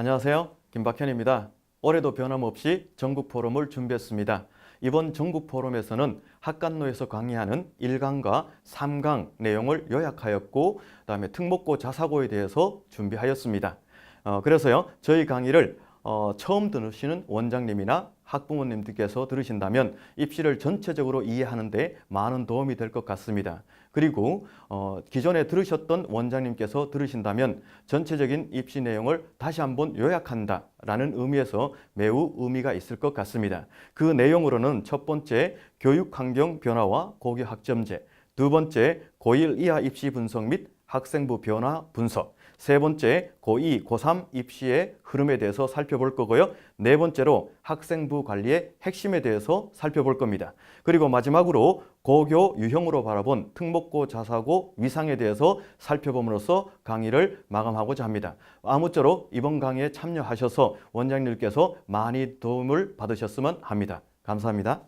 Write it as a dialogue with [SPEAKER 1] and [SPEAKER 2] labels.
[SPEAKER 1] 안녕하세요. 김박현입니다. 올해도 변함없이 전국 포럼을 준비했습니다. 이번 전국 포럼에서는 학간로에서 강의하는 1강과 3강 내용을 요약하였고 그다음에 특목고 자사고에 대해서 준비하였습니다. 어, 그래서요. 저희 강의를 어, 처음 들으시는 원장님이나 학부모님들께서 들으신다면 입시를 전체적으로 이해하는 데 많은 도움이 될 것 같습니다. 그리고 어, 기존에 들으셨던 원장님께서 들으신다면 전체적인 입시 내용을 다시 한번 요약한다라는 의미에서 매우 의미가 있을 것 같습니다. 그 내용으로는 첫 번째 교육 환경 변화와 고교 학점제, 두 번째 고1 이하 입시 분석 및 학생부 변화 분석, 세 번째 고2, 고3 입시의 흐름에 대해서 살펴볼 거고요. 네 번째로 학생부 관리의 핵심에 대해서 살펴볼 겁니다. 그리고 마지막으로 고교 유형으로 바라본 특목고 자사고 위상에 대해서 살펴봄으로써 강의를 마감하고자 합니다. 아무쪼록 이번 강의에 참여하셔서 원장님께서 많이 도움을 받으셨으면 합니다. 감사합니다.